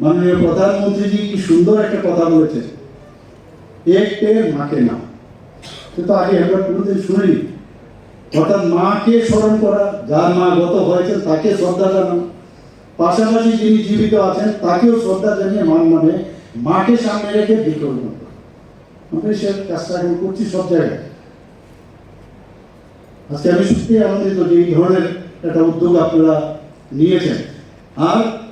মাননীয় প্রধানমন্ত্রীজি, কি সুন্দর একটা কথা বলেছেন। এক মাকে না। কিন্তু আগে আমরা কোনোদিন শুনিনি। অর্থাৎ মাকে স্মরণ করা, যার মা গত হয়েছেন, তাকে শ্রদ্ধা জানানো। পাশাপাশি যিনি জীবিত আছেন, তাকেও শ্রদ্ধা জানিয়ে মান নামে মাকে সামনে রেখে বিকল্প আমরা সে কাজটা এখন করছি সব জায়গায়। আজকে আমি সত্যি আনন্দিত যে এই ধরনের একটা উদ্যোগ আপনারা নিয়েছেন। আর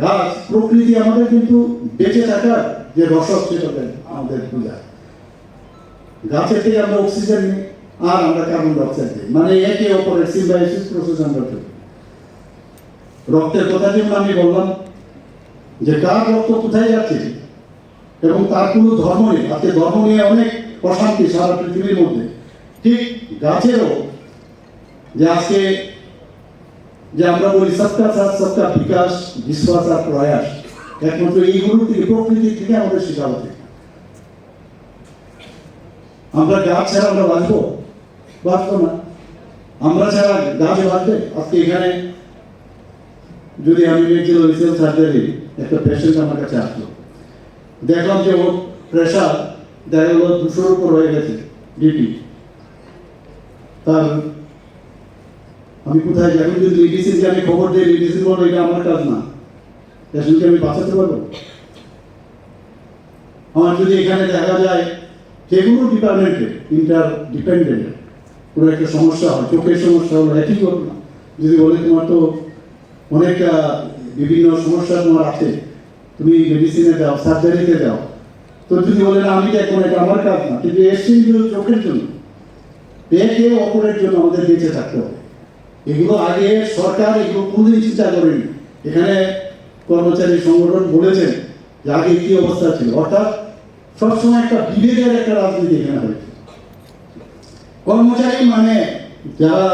গাছ, প্রকৃতি আমাদের কিন্তু বেঁচে থাকার যে রসদ আমাদের গাছের থেকে আমরা অক্সিজেন নিই, আর আমরা কার্বন ডাইঅক্সাইড মানে একে অপরের রক্তের কথা যেমন আমি বললাম, যে কার রক্ত কোথায় যাচ্ছে, এবং তার কোনো ধর্ম নেই। আজকে ধর্ম নিয়ে অনেক অশান্তি সারা পৃথিবীর মধ্যে। ঠিক গাছেরও যে আজকে যে আমরা বলি সবকা সাথ সবকা বিকাশ, বিশ্বাস আর প্রয়াস। একমাত্র এইগুলো থেকে প্রকৃতি থেকে আমাদের শেখা উচিত। আমরা গাছ ছাড়া আমরা বাঁচবো? বাঁচবো না। আমরা ছাড়া গাছ বাঁচবে? আজকে এখানে যদি আমি মেডিকেল রিসার্চ সার্জারি একটা পেশেন্ট আমার কাছে আসলো। দেখলাম যে ওর প্রেশার দেখা গেল দুশোর উপর হয়ে গেছে বিপি তার আমি কোথায়? এখন যদি মেডিসিনকে আমি খবর দিই মেডিসিন বলব এটা আমার কাজ না। পেশেন্টকে আমি বাঁচাতে পারব? আমার যদি এখানে দেখা যায় কোনো ডিপার্টমেন্টে ইন্টার ডিপেন্ডেন্ট কোনো একটা সমস্যা হয়, চোখের সমস্যা হলো, একই ঘটনা। যদি বলে তোমার তো অনেক বিভিন্ন সমস্যা তোমার আছে, তুমি মেডিসিনে যাও সার্জারিতে যাও তো যদি বলে, না, আমি দেখো এটা আমার কাজ না, কিন্তু এসছি চোখের জন্য। একে অপরের জন্য আমাদের বেঁচে থাকতে হবে। এগুলো আগে সরকার এগুলো কোনোদিন চিন্তা করেনি। এখানে কর্মচারী সংগঠন বলেছেন যে আগে কি অবস্থা ছিল। অর্থাৎ সবসময় একটা বিভেদের একটা রাজনীতি এখানে হয়েছে। কর্মচারী মানে যারা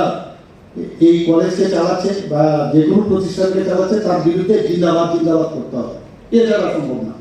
এই কলেজকে চালাচ্ছে বা যে কোনো প্রতিষ্ঠানকে চালাচ্ছে, তার বিরুদ্ধে জিন্দাবাদ জিন্দাবাদ করতে হবে। এ ছাড়া সম্ভব না।